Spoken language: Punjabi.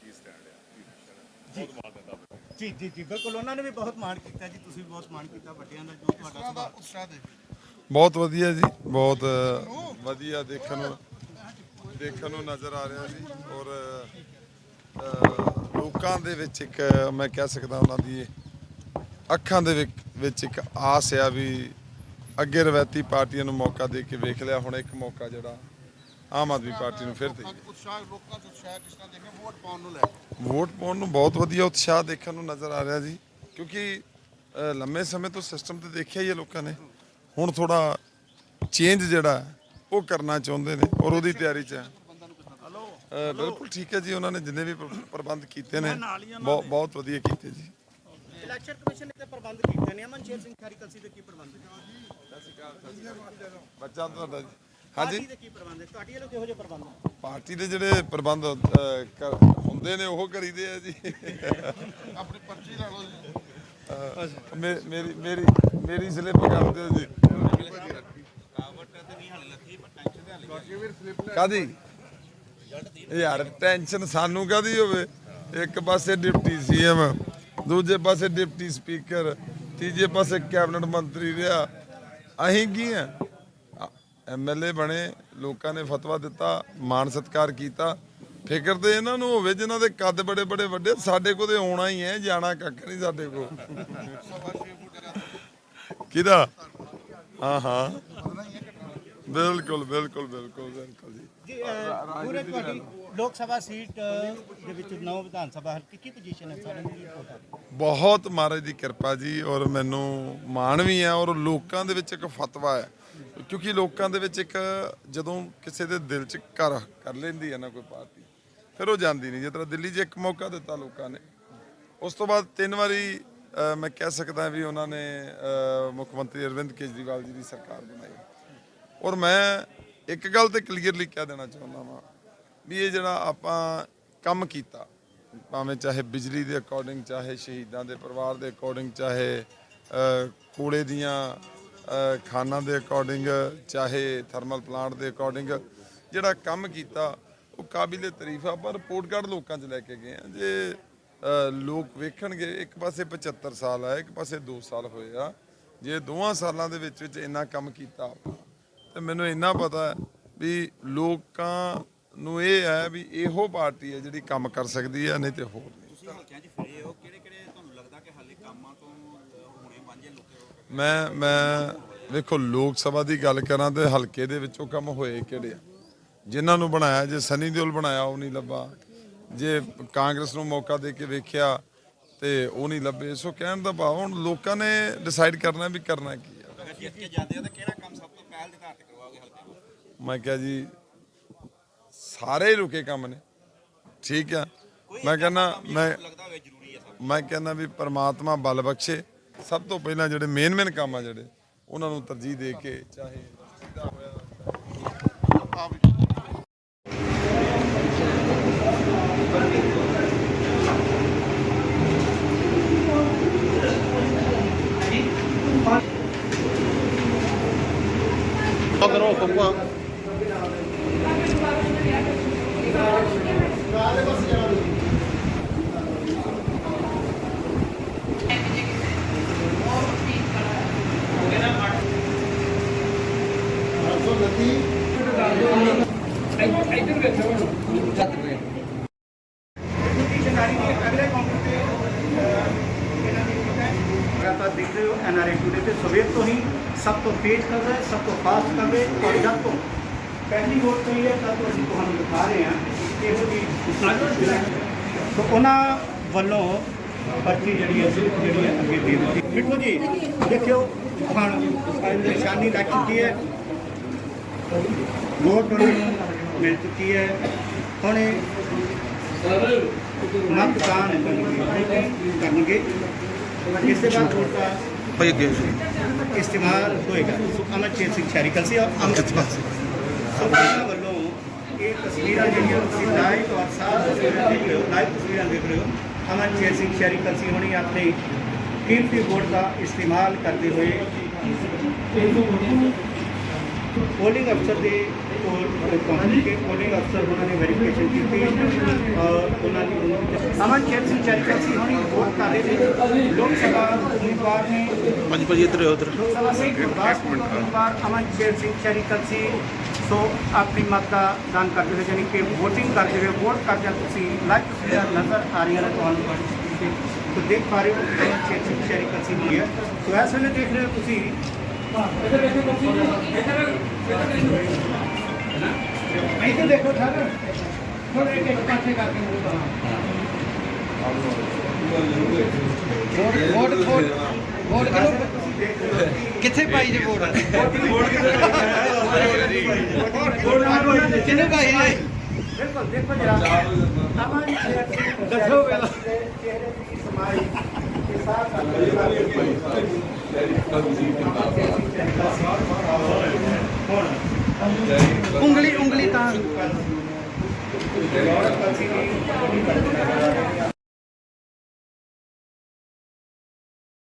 ਕੀ ਸਟੈਂਡ ਆ। ਬਹੁਤ ਮਾਣ ਦਿੰਦਾ ਮੈਨੂੰ। ਜੀ ਜੀ ਜੀ ਬਿਲਕੁਲ ਉਹਨਾਂ ਨੇ ਵੀ ਬਹੁਤ ਮਾਣ ਕੀਤਾ ਜੀ ਤੁਸੀਂ ਵੀ ਬਹੁਤ ਮਾਣ ਕੀਤਾ ਵੱਡਿਆਂ ਦਾ ਜੋ ਤੁਹਾਡਾ ਸੁਭਾਅ ਉਤਸ਼ਾਹ ਦੇ ਬਹੁਤ ਵਧੀਆ ਜੀ ਬਹੁਤ ਵਧੀਆ ਦੇਖਣ ਨੂੰ ਦੇਖਣ ਨੂੰ ਨਜ਼ਰ ਆ ਰਿਹਾ ਜੀ ਔਰ ਲੋਕਾਂ ਦੇ ਵਿੱਚ ਇੱਕ ਮੈਂ ਕਹਿ ਸਕਦਾ ਉਹਨਾਂ ਦੀ ਅੱਖਾਂ ਦੇ ਵਿੱਚ- ਵਿੱਚ ਇੱਕ ਆਸ ਆ ਵੀ ਅੱਗੇ ਰਵਾਇਤੀ ਪਾਰਟੀਆਂ ਨੂੰ ਮੌਕਾ ਦੇ ਕੇ ਵੇਖ ਲਿਆ ਹੁਣ ਇੱਕ ਮੌਕਾ ਜਿਹੜਾ ਆਮ ਆਦਮੀ ਪਾਰਟੀ ਨੂੰ ਫਿਰ ਦੇ ਉਤਸ਼ਾਹ ਲੋਕਾਂ ਚ ਉਤਸ਼ਾਹ ਕਿਸ ਤਰ੍ਹਾਂ ਦੇਖੇ ਵੋਟ ਪਾਉਣ ਨੂੰ ਲੈ ਕੇ। ਵੋਟ ਪਾਉਣ ਨੂੰ ਬਹੁਤ ਵਧੀਆ ਉਤਸ਼ਾਹ ਦੇਖਣ ਨੂੰ ਨਜ਼ਰ ਆ ਰਿਹਾ ਜੀ। ਕਿਉਂਕਿ ਲੰਮੇ ਸਮੇਂ ਤੋਂ ਸਿਸਟਮ ਤੇ ਦੇਖਿਆ ਹੀ ਹੈ ਲੋਕਾਂ ਨੇ। ਹੁਣ ਥੋੜਾ ਚੇਂਜ ਜਿਹੜਾ ਉਹ ਕਰਨਾ ਚਾਹੁੰਦੇ ਨੇ ਔਰ ਉਹਦੀ ਤਿਆਰੀ 'ਚ ਹੈ। ਬਿਲਕੁਲ ਠੀਕ ਹੈ ਜੀ ਉਹਨਾਂ ਨੇ ਜਿੰਨੇ ਵੀ ਪ੍ਰ- ਪ੍ਰਬੰਧ ਕੀਤੇ ਨੇ ਬਹੁਤ ਵਧੀਆ ਕੀਤੇ ਜੀ। ਇਲੈਕਸ਼ਨ ਕਮਿਸ਼ਨ ਨੇ ਤੇ ਪ੍ਰਬੰਧ ਕੀਤੇ ਨੇ। ਅਮਨ ਸ਼ੇਰ ਸਿੰਘ ਖੈਰੀ ਕਲਸੀ ਦੇ ਕੀ ਪ੍ਰਬੰਧ ਬੱਚਾ ਤੁਹਾਡਾ ਜੀ। ਪਾਰਟੀ ਹਾਂਜੀ ਦੇ ਕੀ ਪ੍ਰਬੰਧ ਹੈ? ਤੁਹਾਡੀ ਵੱਲੋਂ ਕਿਹੋ ਜਿਹੇ ਪ੍ਰਬੰਧ ਪਾਰਟੀ ਦੇ ਜਿਹੜੇ ਪ੍ਰਬੰਧ ਕਰ- ਹੁੰਦੇ ਨੇ ਉਹ ਕਰੀਦੇ ਆ ਜੀ। ਆਪਣੀ ਪਰਚੀ ਲੈ ਲਓ ਜੀ। ਅ, ਮੇ- ਮੇਰੀ ਮੇਰੀ ਮੇਰੀ ਸਲਿੱਪ ਕਰ ਦਿਓ ਜੀ। ਕਾਦੀ? ਯਾਰ ਟੈਨਸ਼ਨ ਸਾਨੂੰ ਕਾਦੀ ਹੋਵੇ? ਇੱਕ ਪਾਸੇ ਡਿਪਟੀ ਸੀਐਮ ਦੂਜੇ ਪਾਸੇ ਡਿਪਟੀ ਸਪੀਕਰ ਤੀਜੇ ਪਾਸੇ ਕੈਬਨਿਟ ਮੰਤਰੀ ਰਿਹਾ। ਅਸੀਂ ਕੀ ਆ? ਐਮਐਲਏ ਬਣੇ ਲੋਕਾਂ ਨੇ ਫਤਵਾ ਦਿੱਤਾ ਮਾਣ ਸਤਕਾਰ ਕੀਤਾ। ਫਿਕਰ ਤੇ ਇਹਨਾਂ ਨੂੰ ਹੋਵੇ ਜਿਨ੍ਹਾਂ ਦੇ ਕੱਦ ਬੜੇ ਬੜੇ ਵੱਡੇ ਸਾਡੇ ਕੋਲ ਤੇ ਆਉਣਾ ਹੀ ਹੈ ਜਾਣਾ ਕੱਖ ਨਹੀਂ ਸਾਡੇ ਕੋਲ। ਕਿਹਦਾ? ਹਾਂ ਹਾਂ। ਬਿਲਕੁਲ ਬਿਲਕੁਲ ਬਿਲਕੁਲ ਬਿਲਕੁਲ ਜੀ। ਪੂਰੇ ਤੁਹਾਡੀ ਲੋਕ ਸਭਾ ਸੀਟ ਦੇ ਵਿੱਚ ਨੌ ਵਿਧਾਨ ਸਭਾ ਹਲਕੇ ਕੀ ਪੋਜੀਸ਼ਨ ਹੈ ਸਾਰੇ ਦੀ? ਬਹੁਤ ਮਹਾਰਾਜ ਦੀ ਕਿਰਪਾ ਜੀ ਔਰ ਮੈਨੂੰ ਮਾਣ ਵੀ ਹੈ ਔਰ ਲੋਕਾਂ ਦੇ ਵਿੱਚ ਇੱਕ ਫਤਵਾ ਹੈ। ਕਿਉਂਕਿ ਲੋਕਾਂ ਦੇ ਵਿੱਚ ਇੱਕ ਜਦੋਂ ਕਿਸੇ ਦੇ ਦਿਲ 'ਚ ਘਰ ਕਰ ਲੈਂਦੀ ਹੈ ਨਾ ਕੋਈ ਪਾਰਟੀ ਫਿਰ ਉਹ ਜਾਂਦੀ ਨਹੀਂ। ਜਿਸ ਤਰ੍ਹਾਂ ਦਿੱਲੀ 'ਚ ਇੱਕ ਮੌਕਾ ਦਿੱਤਾ ਲੋਕਾਂ ਨੇ। ਉਸ ਤੋਂ ਬਾਅਦ ਤਿੰਨ ਵਾਰੀ ਮੈਂ ਕਹਿ ਸਕਦਾ ਵੀ ਉਹਨਾਂ ਨੇ ਮੁੱਖ ਮੰਤਰੀ ਅਰਵਿੰਦ ਕੇਜਰੀਵਾਲ ਜੀ ਦੀ ਸਰਕਾਰ ਬਣਾਈ। ਔਰ ਮੈਂ ਇੱਕ ਗੱਲ ਤੇ ਕਲੀਅਰਲੀ ਕਹਿ ਦੇਣਾ ਚਾਹੁੰਦਾ ਵਾਂ ਵੀ ਇਹ ਜਿਹੜਾ ਆਪਾਂ ਕੰਮ ਕੀਤਾ ਭਾਵੇਂ ਚਾਹੇ ਬਿਜਲੀ ਦੇ ਅਕੋਰਡਿੰਗ ਚਾਹੇ ਸ਼ਹੀਦਾਂ ਦੇ ਪਰਿਵਾਰ ਦੇ ਅਕੋਰਡਿੰਗ ਚਾਹੇ ਅ, ਦੀਆਂ ਖਾਨਾਂ ਦੇ ਅਕੋਰਡਿੰਗ ਚਾਹੇ ਥਰਮਲ ਪਲਾਂਟ ਦੇ ਅਕੋਰਡਿੰਗ ਜਿਹੜਾ ਕੰਮ ਕੀਤਾ, ਉਹ ਕਾਬਿਲੇ ਤਾਰੀਫ ਆ, ਪਰ ਰਿਪੋਰਟ ਕਾਰਡ ਲੋਕਾਂ 'ਚ ਲੈ ਕੇ ਗਏ ਆ। ਜੇ ਲੋਕ ਵੇਖਣਗੇ, ਇੱਕ ਪਾਸੇ 75 ਸਾਲ ਆ, ਇੱਕ ਪਾਸੇ 2 ਸਾਲ ਹੋਏ ਆ। ਜੇ ਦੋਵਾਂ ਸਾਲਾਂ ਦੇ ਵਿੱਚ ਵਿੱਚ ਇੰਨਾ ਕੰਮ ਕੀਤਾ ਆਪਾਂ, ਤੇ ਮੈਨੂੰ ਇੰਨਾ ਪਤਾ ਵੀ ਲੋਕਾਂ ਨੂੰ ਇਹ ਹੈ ਵੀ ਇਹੋ ਪਾਰਟੀ ਹੈ ਜਿਹੜੀ ਕੰਮ ਕਰ ਸਕਦੀ ਹੈ, ਨਹੀਂ ਤੇ ਹੋਰ ਨਹੀਂ। ਮੈਂ ਮੈਂ ਵੇਖੋ ਲੋਕ ਸਭਾ ਦੀ ਗੱਲ ਕਰਾਂ ਤੇ ਹਲਕੇ ਦੇ ਵਿੱਚੋਂ ਕੰਮ ਹੋਏ ਕਿਹੜੇ ਆ? ਜਿਨ੍ਹਾਂ ਨੂੰ ਬਣਾਇਆ ਜੇ ਸਨੀ ਦਿਓਲ ਬਣਾਇਆ ਉਹ ਨਹੀਂ ਲੱਭਾ। ਜੇ ਕਾਂਗਰਸ ਨੂੰ ਮੌਕਾ ਦੇ ਕੇ ਵੇਖਿਆ ਤੇ ਉਹ ਨਹੀਂ ਲੱਭੇ। ਸੋ ਕਹਿਣ ਦਾ ਭਾਵ ਹੁਣ ਲੋਕਾਂ ਨੇ ਡਿਸਾਈਡ ਕਰਨਾ ਵੀ ਕਰਨਾ ਕੀ ਆ। ਅਗਰ ਜਿੱਤ ਕੇ ਜਾਂਦੇ ਹੋ ਤਾਂ ਕਿਹੜਾ ਕੰਮ ਸਭ ਤੋਂ ਪਹਿਲ ਦੇ ਆਧਾਰ ਤੇ ਕਰਵਾਓਗੇ ਹਲਕੇ ਨੂੰ ਮੈਂ ਕਿਹਾ ਜੀ ਸਾਰੇ ਰੁਕੇ ਕੰਮ ਨੇ। ਠੀਕ ਆ। ਮੈਂ ਕਹਿੰਦਾ ਮੈਂ ਲੱਗਦਾ ਹੋਵੇ ਜ਼ਰੂਰੀ ਹੈ ਸਭ ਮੈਂ ਕਹਿੰਦਾ ਵੀ ਪਰਮਾਤਮਾ ਬਲ ਬਖਸ਼ੇ। ਸਭ ਤੋਂ ਪਹਿਲਾਂ ਜਿਹੜੇ ਮੇਨ ਮੇਨ ਕੰਮ ਆ ਜਿਹੜੇ, ਉਹਨਾਂ ਨੂੰ ਤਰਜੀਹ ਦੇ ਕੇ ਚਾਹੇ ਸਿੱਧਾ ਹੋਇਆ ਲਗਾਤਾਰ ਦੇਖ ਰਹੇ ਹੋ ਐਨਆਰਆਈ ਟੂਡੇ ਤੇ ਸਵੇਰ ਤੋਂ ਹੀ ਸਭ ਤੋਂ ਤੇਜ਼ ਕਰ ਰਿਹਾ ਸਭ ਤੋਂ ਫਾਸਟ ਕਰ ਰਿਹਾ ਔਰ ਜਦ ਤੋਂ ਪਹਿਲੀ ਵੋਟ ਪਈ ਹੈ ਤਦ ਤੋਂ ਅਸੀਂ ਤੁਹਾਨੂੰ ਦਿਖਾ ਰਹੇ ਹਾਂ ਇਹੋ ਜੀ ਸੋ ਉਹਨਾਂ ਵੱਲੋਂ ਪਰਚੀ ਜਿਹੜੀ ਹੈ ਜਿਹੜੀ ਅੱਗੇ ਦੇ ਦਿੱਤੀ ਬਿਲਕੁਲ ਜੀ ਦੇਖਿਓ ਹੁਣ ਨਿਸ਼ਾਨੀ ਲੱਗ ਚੁੱਕੀ ਹੈ ਵੋਟ ਮਿਲ ਚੁੱਕੀ ਹੈ ਹੁਣ ਮਤਦਾਨ ਕਰਨਗੇ। ਇਸ ਦੇ ਬਾਅਦ ਵੋਟ ਦਾ ਭਾਈ ਅੱਗੇ ਇਸਤੇਮਾਲ ਹੋਏਗਾ। ਸੋ ਅਮਰਜੀਤ ਸਿੰਘ ਸ਼ਹਿਰੀ ਕਲਸੀ ਔਰ ਅੰਮ੍ਰਿਤ ਪਾਸੇ ਸੋ ਇਹਨਾਂ ਵੱਲੋਂ ਇਹ ਤਸਵੀਰਾਂ ਜਿਹੜੀਆਂ ਤੁਸੀਂ ਲਾਈਵ ਔਰ ਤਸਵੀਰਾਂ ਦੇਖ ਰਹੇ ਹੋ ਲਾਈਵ ਤਸਵੀਰਾਂ ਦੇਖ ਰਹੇ ਹੋ ਅਮਰਜੀਤ ਸਿੰਘ ਸ਼ਹਿਰੀ ਕਲਸੀ ਹੋਣੀ ਆਪਣੇ ਕੀਮਤੀ ਵੋਟ ਦਾ ਇਸਤੇਮਾਲ ਕਰਦੇ ਹੋਏ ਪੋਲਿੰਗ ਅਫਸਰ ਦੇ ਅਮਨ ਚੇਤ ਸਿੰਘ ਚੈਰੀਕਲ ਸੀ ਹੁਣੀ ਵੋਟ ਕਰ ਰਹੇ ਨੇ। ਲੋਕ ਸਭਾ ਉਮੀਦਵਾਰ ਨੇ ਹਾਂਜੀ ਭਾਜੀ ਇੱਧਰ ਉੱਧਰ ਲੋਕ ਸਭਾ ਸੀ ਉਮੀਦਵਾਰ ਅਮਨ ਚੇਤ ਸਿੰਘ ਚੈਰੀਕਲ ਸੀ। ਸੋ ਆਪਣੀ ਮਤ ਦਾ ਦਾਨ ਕਰਦੇ ਕਿ VOTING ਵੋਟ ਕਰਦੇ ਤੁਸੀਂ ਲਾਈਵ ਤਸਵੀਰਾਂ ਨਜ਼ਰ ਆ ਰਹੀਆਂ ਨੇ ਤੁਹਾਨੂੰ ਤੋ। ਦੇਖ ਪਾ ਰਹੇ ਹੋ ਅਮਨ ਚੇਤ ਸਿੰਘ ਚੈਰੀਕਲ ਸੀ ਦੀ ਹੈ। ਸੋ ਇਸ ਵੇਲੇ ਦੇਖ ਰਹੇ ਹੋ ਤੁਸੀਂ ਇੱਥੇ ਦੇਖੋ ਠਾਕਰ ਥੋੜੇ ਇੱਕ ਪਾਸੇ ਕਰਕੇ ਮੂੰਹ ਤਾਂ। ਵੋਟ ਵੋਟ ਵੋਟ ਕਿੱਥੇ ਪਾਈ ਜੇ ਵੋਟ? ਕਿਹਨੂੰ ਪਾਈ ਜੇ? ਬਿਲਕੁਲ ਦੇਖੋ ਜਰਾ। ਅਮਨ ਦੱਸੋ ਪਹਿਲਾਂ। ਚਿਹਰੇ ਦੀ ਸਮਾਈ ਕੇ ਸਾਥ ਉਂਗਲੀ ਹੈ।